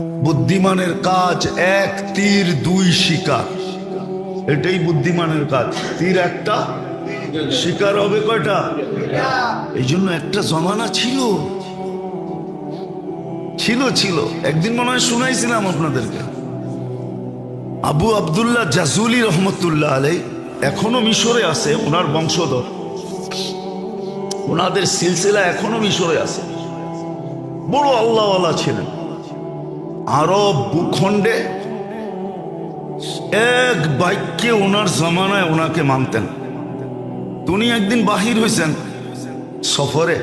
বুদ্ধিমানের কাজ এক, তীর দুই, শিকার। এটাই বুদ্ধিমানের কাজ। তীর একটা, শিকার হবে কয়টা? এই জন্য একটা জমানা ছিল। ছিল ছিল। একদিন মনে হয় শুনাইছিলাম আপনাদেরকে। আবু আবদুল্লাহ জাজুলি রহমতুল্লাহ আলাই এখনও মিশরে আছে, ওনার বংশধর। ওনাদের সিলসিলা এখনও মিশরে আছে। বড় আল্লাহওয়ালা ছিলেন। আরব ভূখণ্ডে এক বাক্যে ওনার জমানায় ওনাকে মানতেন। উনি একদিন বাহির হয়েছেন সফরে।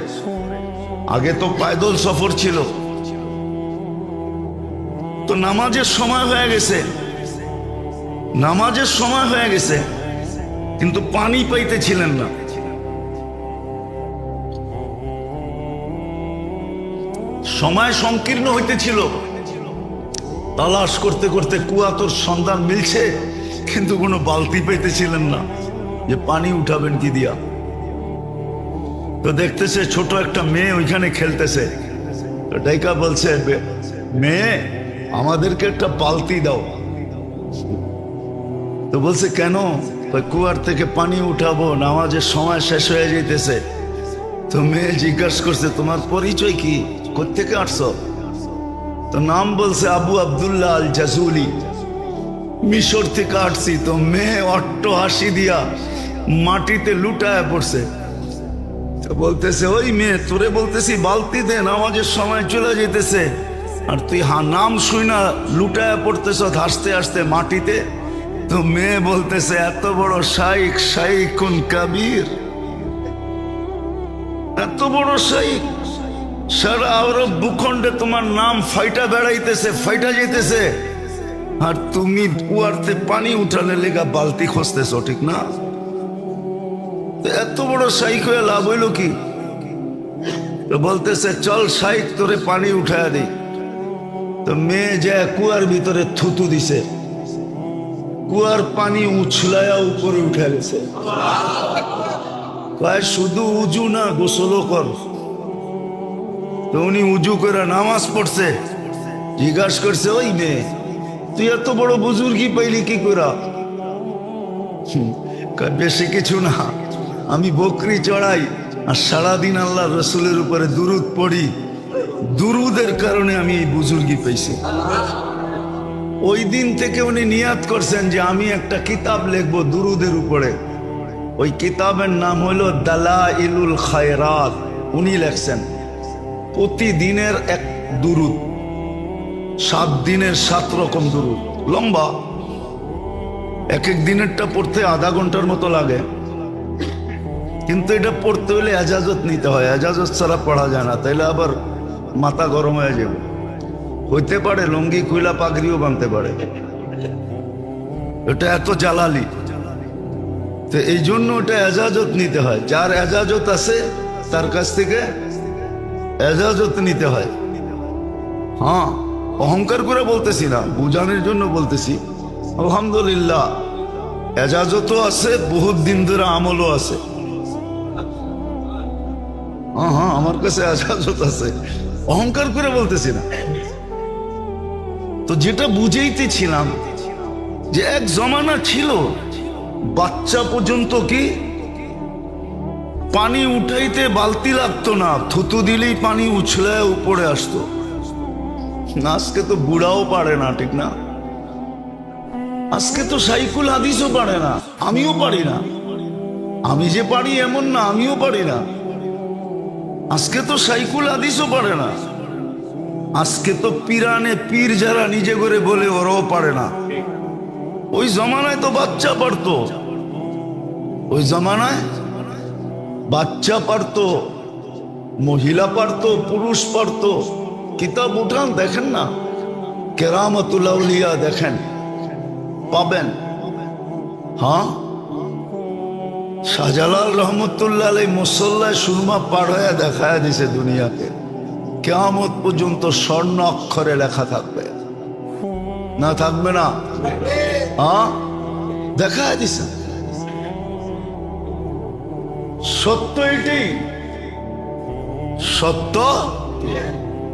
আগে তো পায়দল সফর ছিল। তো নামাজের সময় হয়ে গেছে। নামাজের সময় হয়ে গেছে। কিন্তু পানি পাইতেছিলেন না। সময় সংকীর্ণ হইতেছিল। তালাশ করতে করতে কুয়াতর সন্ধান মিলছে, কিন্তু কোনো বালতি পেতেছিলেন না। যে পানি উঠাবেন কি দিয়া? তো দেখতেছে ছোট একটা মেয়ে ওইখানে খেলতেছে। তো ডাইকা বলছে মেয়ে, আমাদেরকে একটা বালতি দাও। তো বলছে, কেন? কুয়ার থেকে পানি উঠাবো, নামাজের সময় শেষ হয়ে যেতেছে তো মেয়ে জিজ্ঞাসা করছে, তোমার পরিচয় কি? কোথেকে আসছো? তো নাম বলছে আবু আবদুল্লাহ আল জাজুলি। মিশর থেকে আসছি, তো মেয়ে অট্ট হাসি দিয়া মাটিতে লুটায় পড়ছে। বলতেছে, ওই মেয়ে, তোরে বলতেছি, বালতি দে, নামাজের সময় চলে যেতেছে। আর তুই হা, নাম শুই না লুটায় পড়তেছ হাসতে হাসতে মাটিতে? তো মেয়ে বলতেছে, এত বড় শাইক শাইকুন কাবির। এত বড় শাইক সারা আরব ভূখণ্ডে তোমার নাম ফাইটা বেড়াইতেছে, ফাইটা যেতেছে। আর তুমি কুয়ারতে পানি উঠালে লেগা বালতি খুঁজতেছ, ঠিক না? এত বড় শাইক হয়ে লাভ হইল কি? বলতেছে, চল শাইক তোরে পানি উঠায় দিই। তো মেয়ে যায় কুয়ার ভিতরে থুতু দিছে, কুয়ার পানি উছলায়া উপরে উঠে গেছে। কয়, শুধু উজু না, গোসলও কর। তো উনি উজু করে নামাজ পড়ছে। জিজ্ঞাসা করছে, ওই মেয়ে, তুই এত বড় বুজুর্গি পাইলি কি করা বেশি কিছু না। আমি বকরি চড়াই আর সারাদিন আল্লাহ রসুলের উপরে দুরুদ পড়ি। দুরুদের কারণে আমি এই বুজুর্গি পাইছি। ওই দিন থেকে উনি নিয়াত করছেন যে আমি একটা কিতাব লিখব দুরুদের উপরে। ওই কিতাবের নাম হলো দালা ইলুল খায়রাত। উনি লেখছেন প্রতিদিনের এক দুরুদ। সাত দিনের সাত রকম দুরুদ। লম্বা। এক এক দিনেরটা পড়তে আধা ঘণ্টার মতো লাগে। কিন্তু এটা পড়তে হলে এজাজত নিতে হয়। এজাজত ছাড়া পড়া যায় না। তাইলে আবার মাথা গরম হয়ে যাবে। হইতে পারে, লুঙ্গি খুইলা পাগড়িও বানতে পারে। এটা এত জ্বালালি। তো এই জন্য ওটা এজাজত নিতে হয়। যার এজাজত আছে, তার কাছ থেকে এজাজত নিতে হয়। হ্যাঁ অহংকার করে বলতেছি না, বুঝানোর জন্য বলতেছি। আলহামদুলিল্লাহ এজাজতও আছে, বহুত দিন ধরে আমলও আছে। হ্যাঁ হ্যাঁ আমার কাছে এজাজত আছে। অহংকার করে বলতেছি না। তো যেটা বুঝেইতেছিলাম যে এক জমানা ছিল, বাচ্চা পর্যন্ত কি পানি উঠাইতে বালতি লাগতো না। থুতু দিলেই পানি উছলে উপরে আসতো। আজকে তো বুড়াও পারে না, ঠিক না? আজকে তো সাইকুল হাদিসও পারে না। আমিও পারি না। আমি যে পারি এমন না, আমিও পারি না। আজকে তো সাইকুল হাদিসও পারে না। আজকে তো পিরানে পীর যারা নিজে করে বলে, ওরাও পারে না। ওই জমানায় তো বাচ্চা পারতো। ওই জমানায় বাচ্চা পারতো, মহিলা পারতো, পুরুষ পারতো। কিতাব উঠান দেখেন না? কেরামতুল্লাউলিয়া দেখেন। পাবেন। হ্যাঁ? শাহজালাল রহমতুল্লাহ এই মুসল্লায় সুরমা পার দেখায় দিছে দুনিয়াকে কেয়ামত পর্যন্ত স্বর্ণ অক্ষরে লেখা থাকবে। না থাকবে না? হ্যাঁ? দেখায় দিছে। সত্য এটি? সত্য?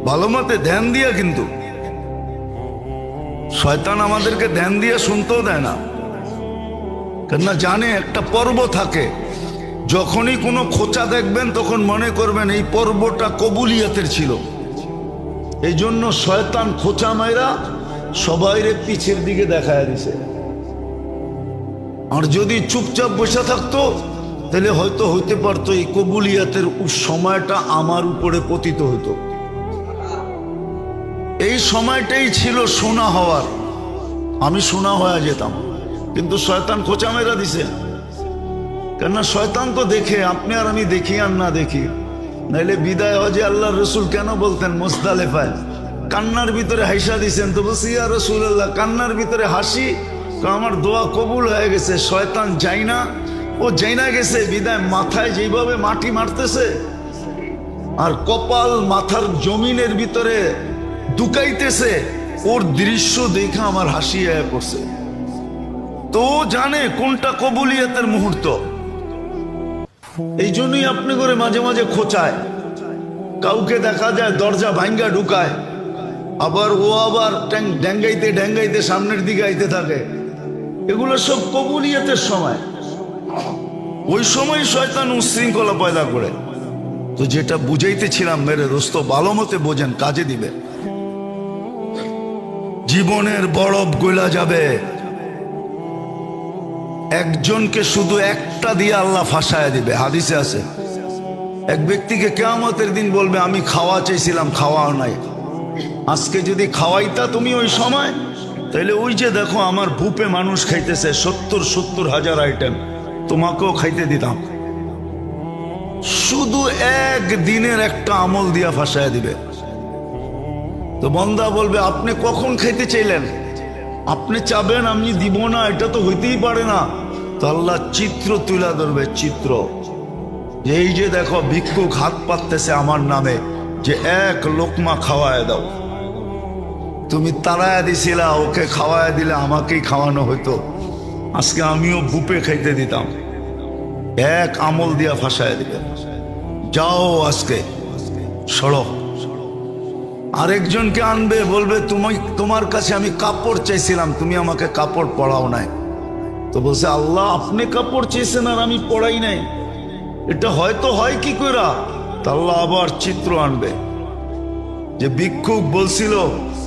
ভালো মতে ধ্যান দিয়া কিন্তু। শয়তান আমাদেরকে ধ্যান দিয়ে শুনতেও দেয় না। কেননা জানে একটা পর্ব থাকে। যখনই কোনো খোঁচা দেখবেন, তখন মনে করবেন এই পর্বটা কবুলিয়াতের ছিল। এই জন্য শয়তান খোঁচা মায়েরা সবাইরে পিছের দিকে দেখায় দিছে। আর যদি চুপচাপ বসে থাকতো তাহলে হয়তো হইতে পারতো এই কবুলিয়াতের সময়টা আমার উপরে পতিত হতো এই সময়টাই ছিল সোনা হওয়ার। আমি সোনা হয়ে যেতাম। কিন্তু শয়তান খোঁচা মেরা দিছে। কেননা শয়তান তো দেখে, আপনি আর আমি দেখি আর না দেখি। নাইলে বিদায় হজে আল্লাহ রসুল কেন বলতেন মোস্তালেফায় কান্নার ভিতরে হাইসা দিছেন তো বলছি, ইয়া রসুল আল্লাহ কান্নার ভিতরে হাসি? আমার দোয়া কবুল হয়ে গেছে, শয়তান যাই না। ও জেনা গেছে, বিদায়, মাথায় যেভাবে মাটি মারতেছে, আর কপাল মাথার জমিনের ভিতরে দুকাইতেছে ওর দৃশ্য দেখে আমার হাসি করছে তো জানে কোনটা কবুলিয়াতের মুহূর্ত। এই জন্যই আপনি করে মাঝে মাঝে খোঁচায়। কাউকে দেখা যায় দরজা ভাঙ্গা ঢুকায়, আবার ও আবার ড্যাঙ্গাইতে ড্যাঙ্গাইতে সামনের দিকে আইতে থাকে। এগুলো সব কবুলিয়াতের সময়। ওই সময় শয়তান উশৃঙ্খলা পয়দা করে। তো যেটা বুঝাইতেছিলাম, মেরে দোস্ত, ভালো মতে বোঝেন, কাজে দিবে। জীবনের বরফ গলা যাবে। একজনকে শুধু একটা দিয়ে আল্লাহ ফাঁসায় দিবে। হাদিসে আছে। এক ব্যক্তিকে কেয়ামতের দিন বলবে, আমি খাওয়া চাইছিলাম, খাওয়াও নাই। আজকে যদি খাওয়াইতা তুমি ওই সময় তাহলে ওই যে দেখো, আমার ভূপে মানুষ খাইতেছে, সত্তর সত্তর হাজার আইটেম তোমাকেও খাইতে দিতাম। শুধু এক দিনের একটা আমল দিয়া ফাঁসায় দিবে। তো বন্দা বলবে, আপনি কখন খাইতে চাইলেন? আপনি চাবেন, আমি দিব না, এটা তো হইতেই পারে না। তো আল্লাহ চিত্র তুলা ধরবে, চিত্র। এই যে দেখো, ভিক্ষুক হাত পাততেছে আমার নামে, যে এক লোকমা খাওয়ায় দাও। তুমি তাড়ায় দিছিলা, ওকে খাওয়ায় দিলে আমাকেই খাওয়ানো হতো আজকে আমিও বুপে খাইতে দিতাম। এক আমল দিয়া ফাঁসায় দিবে। যাও আজকে। সড়ক আরেকজনকে আনবে, বলবে তুমি তোমার কাছে আমি কাপড় চাইছিলাম, তুমি আমাকে কাপড় পড়াও নাই। তো বলছে, আল্লাহ, আপনি কাপড় চেয়েছেন আর আমি পড়াই নাই। এটা হয়তো হয় কি কইরা? আল্লাহ আবার চিত্র আনবে। যে ভিক্ষুক বলছিল,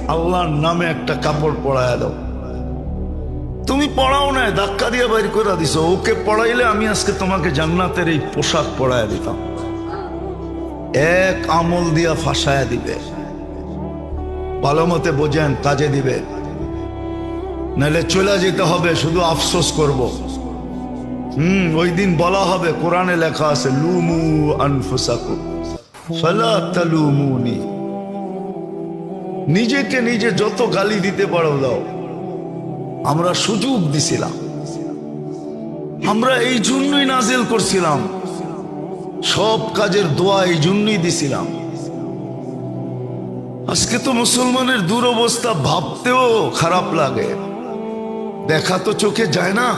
আল্লাহর নামে একটা কাপড় পড়ায় দাও। তুমি পড়াও নাই ধাক্কা দিয়ে বাইর করে দিছো। ওকে পড়াইলে আমি আজকে তোমাকে জান্নাতের এই পোশাক পড়ায় দিতাম। এক আমল দিয়া ফাঁসায় দিবে। ভালো মতে বোঝেন, কাজে দিবে। নাহলে চলে যেতে হবে, শুধু আফসোস করব। হুম, ওই দিন বলা হবে, কোরআনে লেখা আছে, লুমু আনফুসাকু নিজেকে নিজে যত গালি দিতে পারো দাও। আমরা সুযোগ দিছিলাম। আমরা এই জন্যই নাজেল করছিলাম। সব কাজের দোয়া এই জন্যই দিছিলাম। আজকে তো মুসলমানের দুরবস্থা ভাবতেও খারাপ লাগে। দেখা তো চোখে যায় না।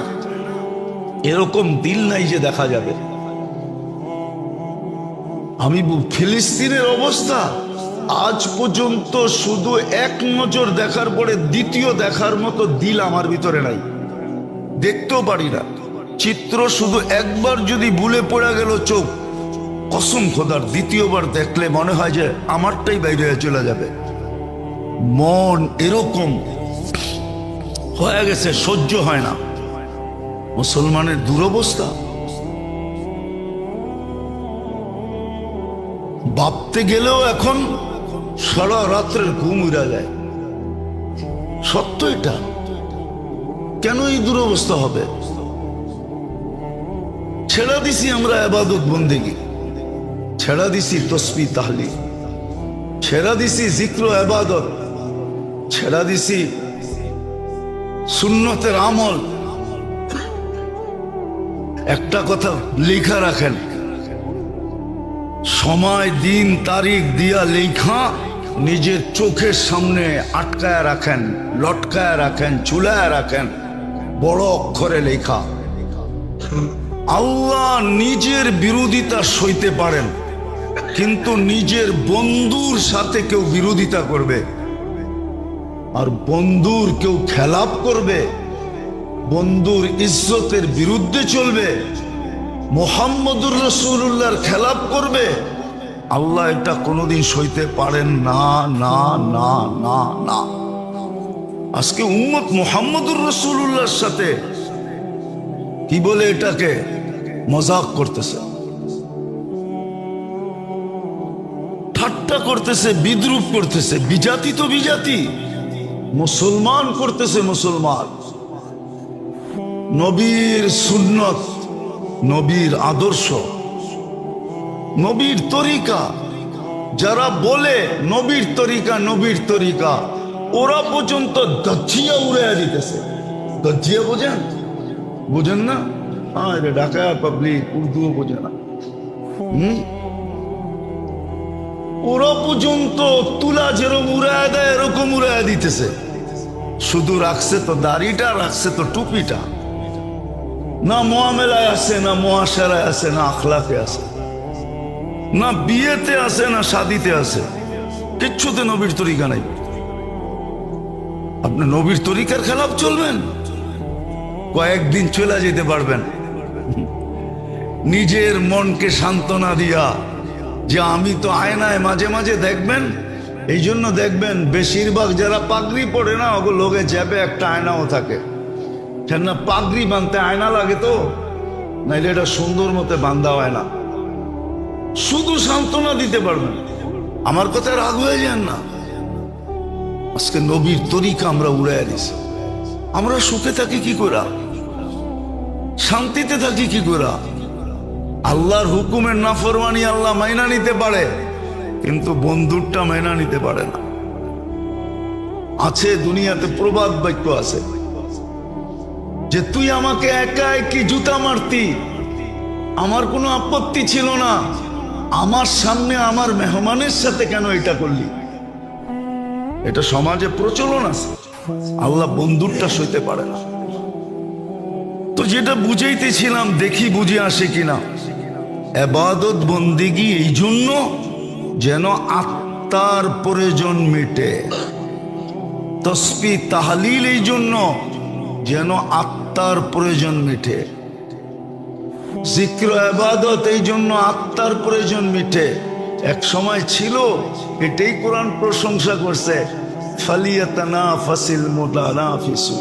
এরকম দিল নাই যে দেখা যাবে। আমি ফিলিস্তিনের অবস্থা। আজ পর্যন্ত শুধু এক নজর দেখার পরে দ্বিতীয় দেখার মতো দিল আমার ভিতরে নাই। দেখতেও পারি না। চিত্র শুধু একবার যদি ভুলে পড়ে গেল চোখ। কসম খোদার, দ্বিতীয়বার দেখলে মনে হয় যে আমারটাই বাইরে চলে যাবে। মন এরকম হয়ে গেছে, সহ্য হয় না। মুসলমানের দুরবস্থা। ভাবতে গেলেও এখন সারা রাত্রের ঘুম উড়া যায়। সত্য এটা? কেন এই দুরবস্থা হবে? ছেড়া দিছি আমরা আবাদত বন্দেগী। ছেড়া দিছি তসবি তাহলি ছেড়া দিছি জিক্র আবাদত। ছেড়া দিছি সুন্নতের আমল। একটা কথা লেখা রাখেন। সময়, দিন, তারিখ দিয়া লেখা নিজের চোখের সামনে আটকায় রাখেন, লটকায় রাখেন চুলায় রাখেন, বড় অক্ষরে লেখা। আল্লাহ নিজের বিরোধিতা সইতে পারেন, কিন্তু নিজের বন্ধুর সাথে কেউ বিরোধিতা করবে। আর বন্ধুর কেউ খেলাপ করবে, বন্ধুর ইজ্জতের বিরুদ্ধে চলবে। মোহাম্মদুর রসুল্লাহর খেলাপ করবে। আল্লাহ এটা কোনোদিন সইতে পারেন না না না না না। আজকে উম্মত মোহাম্মদুর রসুল্লাহর সাথে কি বলে এটাকে? মজাক করতেছে। ঠাট্টা করতেছে, বিদ্রুপ করতেছে, বিজাতি তো বিজাতি। মুসলমান করতেছে মুসলমান। নবীর সুন্নত নবীর আদর্শ, নবীর তরিকা। যারা বলে নবীর তরিকা নবীর তরিকা, ওরা পর্যন্ত গজ্জিয়া উড়াইয়া দিতেছে। গজ্জিয়া বোঝেন? বোঝেন না? এটা পাবলিক উর্দুও বোঝে না। ওরা পর্যন্ত তুলা যেরকম উড়ায় দেয়, এরকম উড়ায় দিতেছে। শুধু রাখছে তো দাড়িটা, রাখছে তো টুপিটা। না মোয়ামেলায় আছে, না মহাসারায় আছে, না আখলাকে আছে। না বিয়েতে আছে, না শাদিতে আছে। কিচ্ছুতে নবীর তরিকা নাই। আপনি নবীর তরিকার খেলাপ চলবেন? কয়েকদিন চলে যেতে পারবেন। নিজের মনকে সান্ত্বনা দিয়া যে আমি তো আয়নায় মাঝে মাঝে দেখবেন এই জন্য দেখবেন বেশিরভাগ যারা পাগড়ি পড়ে না ওগুলো লোকে জ্যাবে একটা আয়নাও থাকে। কেননা পাগড়ি বাঁধতে আয়না লাগে তো। নাইলে এটা সুন্দর মতে বান্ধা হয় না। শুধু সান্ত্বনা দিতে পারবেন আমার কথা রাগ হয়ে যান না। আজকে নবীর তরিকা আমরা উড়াইয়া দিছি। আমরা সুখে থাকি কি করা শান্তিতে থাকি কি করা আল্লাহর হুকুমের নাফরমানি আল্লাহ মাইনা নিতে পারে, কিন্তু বন্ধুরটা মাইনা নিতে পারে না। আছে দুনিয়াতে প্রবাদ বাক্য আছে। যে তুই আমাকে একা একই জুতা মারতি? আমার কোনো আপত্তি ছিল না। আমার সামনে আমার মেহমানের সাথে কেন এটা করলি? এটা সমাজে প্রচলন আছে। আল্লাহ বন্ধুরটা সইতে পারে না। তো যেটা বুঝাইতেছিলাম, দেখি বুঝে আসে কিনা। এবাদত বন্দিগি এই জন্য যেন আত্মার প্রয়োজন মিটে। তসবি তাহালিল এই জন্য যেন আত্মার প্রয়োজন মিটে। জিক্র আবাদত এই জন্য আত্মার প্রয়োজন মিটে। এক সময় ছিল, এটাই কোরআন প্রশংসা করছে ফালিয়াতানা ফাসিল মোদানা ফিসু